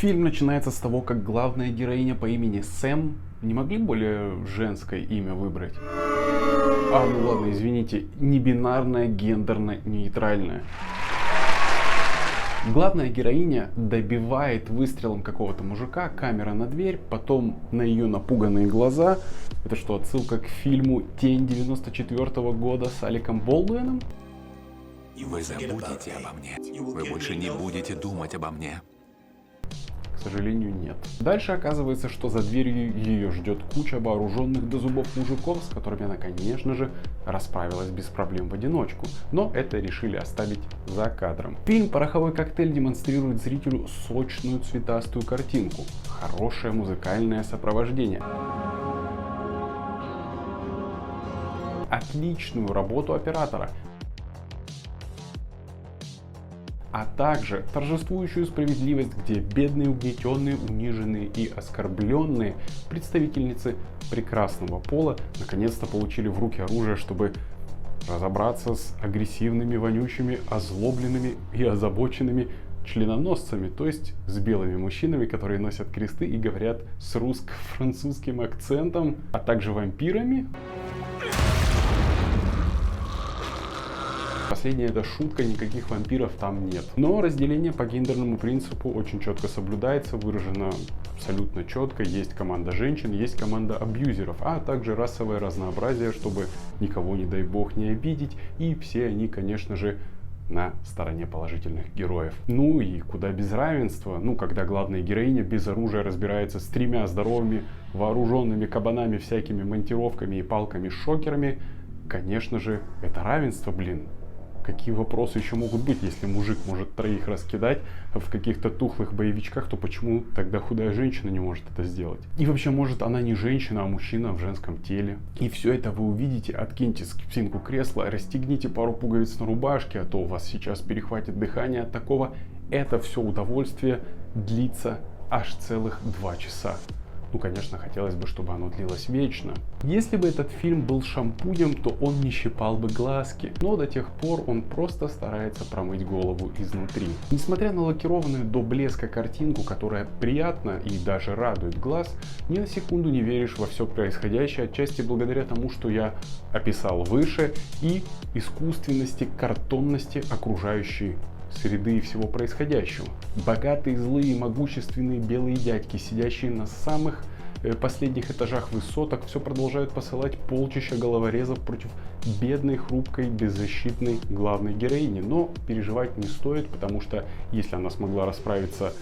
Фильм начинается с того, как главная героиня по имени Сэм не могли более женское имя выбрать? А, ну ладно, извините, не бинарное, гендерно-нейтральное. Главная героиня добивает выстрелом какого-то мужика, камера на дверь, потом на ее напуганные глаза. Это что, отсылка к фильму «Тень 94 -го года» с Аликом Болдуином? Вы забудете обо мне. Вы больше не будете думать обо мне. К сожалению, нет. Дальше оказывается, что за дверью ее ждет куча вооруженных до зубов мужиков, с которыми она, конечно же, расправилась без проблем в одиночку. Но это решили оставить за кадром. Фильм «Пороховой коктейль» демонстрирует зрителю сочную цветастую картинку, хорошее музыкальное сопровождение. Отличную работу оператора, а также торжествующую справедливость, где бедные, угнетенные, униженные и оскорбленные представительницы прекрасного пола наконец-то получили в руки оружие, чтобы разобраться с агрессивными, вонючими, озлобленными и озабоченными членоносцами, то есть с белыми мужчинами, которые носят кресты и говорят с русско-французским акцентом, а также вампирами. Последняя это шутка, никаких вампиров там нет. Но разделение по гендерному принципу очень четко соблюдается, выражено абсолютно четко. Есть команда женщин, есть команда абьюзеров, а также расовое разнообразие, чтобы никого, не дай бог, не обидеть. И все они, конечно же, на стороне положительных героев. Ну и куда без равенства, ну когда главная героиня без оружия разбирается с тремя здоровыми вооруженными кабанами, всякими монтировками и палками-шокерами, конечно же, это равенство, блин какие вопросы еще могут быть, если мужик может троих раскидать в каких-то тухлых боевичках, то почему тогда худая женщина не может это сделать? И вообще, может, она не женщина, а мужчина в женском теле. И все это вы увидите, откиньте спинку кресла, расстегните пару пуговиц на рубашке, а то у вас сейчас перехватит дыхание от такого. Это все удовольствие длится аж целых два часа. Ну, конечно, хотелось бы, чтобы оно длилось вечно. Если бы этот фильм был шампунем, то он не щипал бы глазки, но до тех пор он просто старается промыть голову изнутри. Несмотря на лакированную до блеска картинку, которая приятна и даже радует глаз, ни на секунду не веришь во все происходящее, отчасти благодаря тому, что я описал выше, и искусственности, картонности окружающей среды и всего происходящего. Богатые, злые, могущественные белые дядьки, сидящие на самых э, последних этажах высоток, все продолжают посылать полчища головорезов против бедной, хрупкой, беззащитной главной героини. Но переживать не стоит, потому что если она смогла расправиться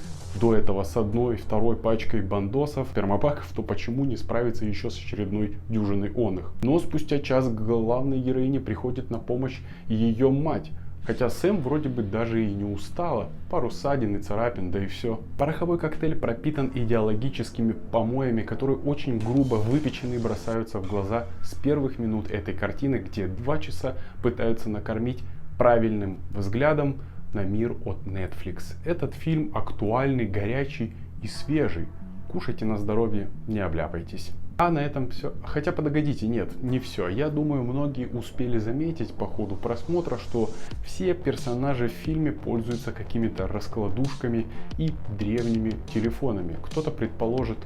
до этого с одной, второй пачкой бандосов, термопаков, то почему не справиться еще с очередной дюжиной он их? Но спустя час главной героине приходит на помощь ее мать, Хотя Сэм вроде бы даже и не устала. Пару ссадин и царапин, да и все. Пороховой коктейль пропитан идеологическими помоями, которые очень грубо выпечены и бросаются в глаза с первых минут этой картины, где два часа пытаются накормить правильным взглядом на мир от Netflix. Этот фильм актуальный, горячий и свежий. Кушайте на здоровье, не обляпайтесь. А на этом все. Хотя подогодите, нет, не все. Я думаю, многие успели заметить по ходу просмотра, что все персонажи в фильме пользуются какими-то раскладушками и древними телефонами. Кто-то предположит,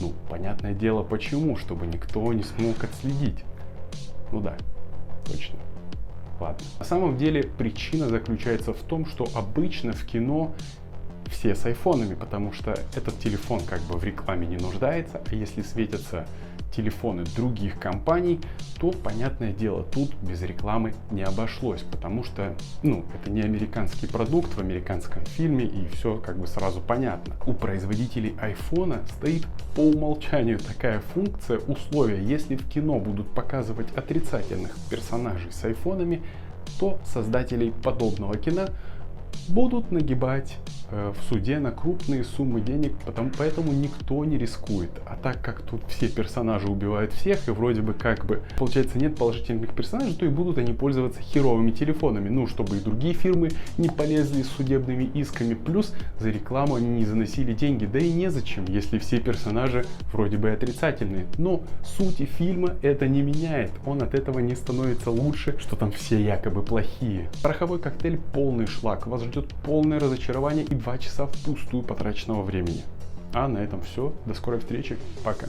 ну, понятное дело, почему, чтобы никто не смог отследить. Ну да, точно. Ладно. На самом деле причина заключается в том, что обычно в кино все с айфонами, потому что этот телефон как бы в рекламе не нуждается, а если светятся телефоны других компаний, то, понятное дело, тут без рекламы не обошлось, потому что, ну, это не американский продукт в американском фильме, и все как бы сразу понятно. У производителей айфона стоит по умолчанию такая функция, условия, если в кино будут показывать отрицательных персонажей с айфонами, то создателей подобного кино будут нагибать в суде на крупные суммы денег, потому, поэтому никто не рискует. А так как тут все персонажи убивают всех, и вроде бы как бы получается нет положительных персонажей, то и будут они пользоваться херовыми телефонами, ну, чтобы и другие фирмы не полезли с судебными исками, плюс за рекламу они не заносили деньги, да и незачем, если все персонажи вроде бы отрицательные. Но сути фильма это не меняет, он от этого не становится лучше, что там все якобы плохие. Пороховой коктейль полный шлак, вас ждет полное разочарование и два часа впустую потраченного времени. А на этом все. До скорой встречи. Пока.